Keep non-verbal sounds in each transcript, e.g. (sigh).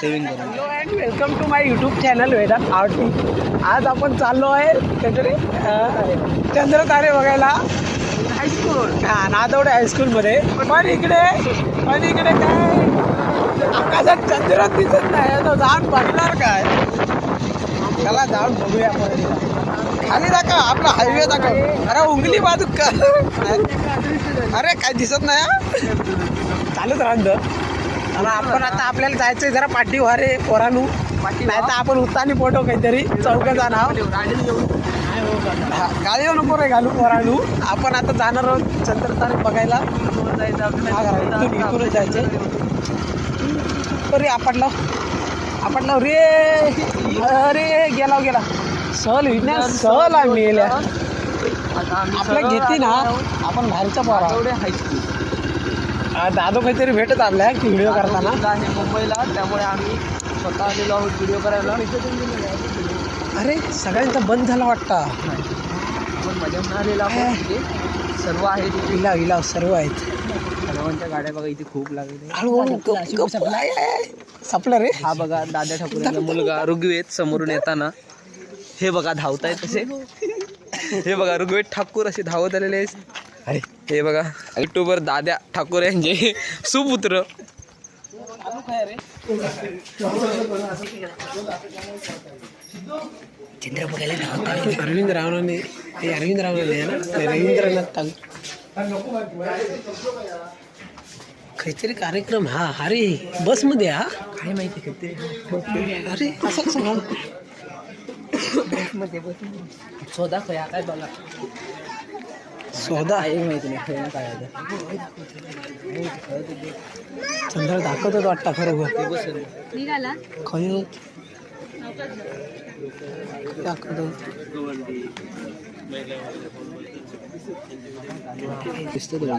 Saving करून hello and welcome to my YouTube channel Vedant outing आज आपण चाललो आहे काहीतरी अं, चंद्रतारे बघायला. हायस्कूल हां नादवडे हायस्कूलमध्ये पण इकडे पण इकडे काय? आकाशात चंद्र दिसत नाही. तो जाऊन बघणार काय? चला जाऊन बघूया आपण. खाली दाखव आपला हायवे दाखव. अरे उंगली बाजू का? अरे काय दिसत नाही? चालूच राहतं आणि आपण आता आपल्याला जायचंय जरा पाठी वारे पोरानू नाही तर आपण उत्तानी फोटो काहीतरी चौक जाणार हा, गाडीवर नको रे घालू पोरानू. आपण आता जाणार आहोत चंद्रतारे बघायला. इथून जायचंय. तरी आपटला. आपटला. रे अरे गेला गेला. सहल विज्ञान सहल आम्ही गेल्या आपल्या घेते ना आपण बाहेरच्या पोरा हायस्कूल दादू काहीतरी भेटत आपल्या व्हिडिओ करताना? आहे मुंबईला त्यामुळे आम्ही स्वतः आलेलो आहोत व्हिडिओ करायला. अरे सगळ्यांचा बंद झाला वाटतं. आपण मजा आहोत तिथे. सर्व आहे विला विला सर्व आहेत. सर्वांच्या गाड्या बघा इथे खूप लागले. संपलं रे. हा बघा दादा ठाकूर मुलगा ऋग्वेद समोरून येताना. हे बघा धावतायत तसे हे बघा ऋग्वेद ठाकूर असे धावत आलेले आहेत. अरे हे बघा युट्यूबर दाद्या ठाकूर यांचे सुपुत्र. अरविंद रावणाने ते अरविंद रावणाने आहे ना ते रवींद्रनाथ काहीतरी कार्यक्रम हा अरे बसमध्ये हा काय माहिती अरे असं खया काय बघा सौदा काही माहिती नाही काय आहे. चंद्र दाखवत होतो वाटतं खरोखर. खय दाखवतो. दिसतं तुला.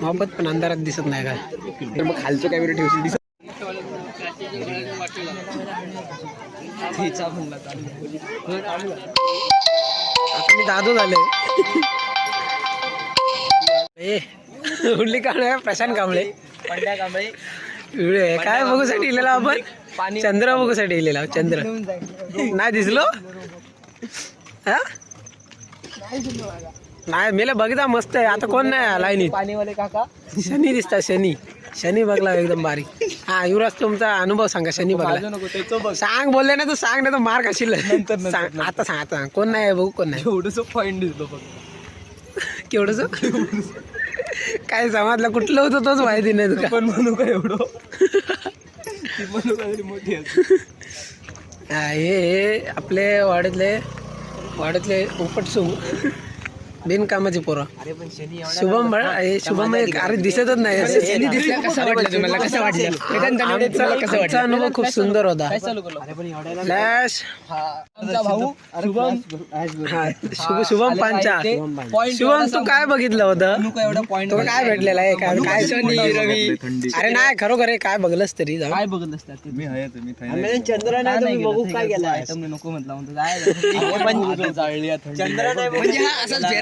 मोहब्बत पण अंधारात दिसत नाही काय? मग खालचं कॅमेरा ठेवशील म्हणला. आता मी दादू झाले ए उरली कांबळे प्रशांत कांबळे. पंड्या कांबळे. काय बघूसाठी इलेला आपण? पाणी चंद्र बघूसाठी इलेला. चंद्र. नाही दिसलो? हा? नाही मेले. बघता मस्त आहे. आता कोण नाही लाईनीत? पाणीवाले काका. शनी दिसता शनी. शनी बघला एकदम बारीक हा युवराज तुमचा अनुभव सांगा शनी बघला. बाजू नको त्याचं बघ. सांग बोलले ना तू सांग ना तू मार खाशील. नंतर, सांग आता सांग आता सांग. कोण नाही बघू कोण नाही एवढंच पॉईंट दिसलो फक्त केवढंच काय समाजला कुठलं होतं तोच माहिती नाही तुका पण म्हणू का एवढं? ती म्हणू का तरी मोठी आहे. हा, आपले वाड्यातले वाड्यातले उपटसुम बिनकामाची पोरं. अरे पण शनी एवढा शुभम बळ हे शुभम एक अरे दिसतच नाही. शनी दिसला कसं वाटलं तुम्हाला? कसं वाटलं? आमचा आमचा अनुभव खूप सुंदर होता. चालू भाऊ शुभम. हा शुभ शुभम पांचा. शुभम तू काय बघितलं होतं? का एवढा पॉईंट तुला काय भेटलेलं आहे? काय काय शनी रवी? अरे नाही खरोखर हे काय बघलंस तरी काय बघत मी चंद्र नाही बघू काय गेला. नको म्हटलं (laughs) चंद्र (laughs) नाही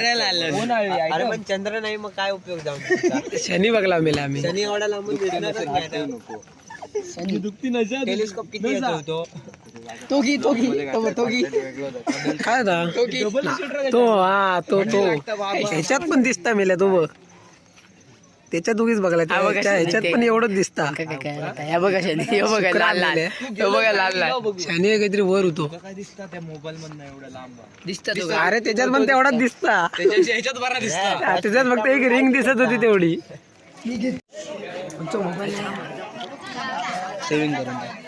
म्हणजे फिरायला आलं. अरे पण चंद्र नाही मग काय उपयोग जाऊन (laughs) शनी बघला मेला आम्ही. शनी एवढा लांबून दिसणारच नाही नको. टेलिस्कोप किती येतो तो? तो की तो की तो- तो की काय होता तो हा तो तो. ह्याच्यात पण दिसता मेल्या तो बघ त्याच्यात उगीच बघला त्या- त्या ह्याच्यात पण एवढंच दिसता. बघा शनी बघा लाल लाल. बघा लाल लाल. शनी काहीतरी वर होतो. काय दिसतात त्या मोबाईल मधनं एवढा लांब? दिसतात तो अरे त्याच्यात पण तेवढाच दिसता. त्याच्यात फक्त एक रिंग दिसत होती तेवढी. सेविंग करून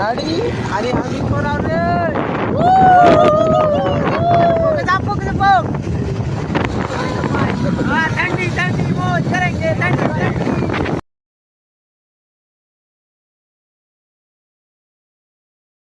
hari hari hari korang ni. Kita tapuk kita tapuk. Ah, tangi.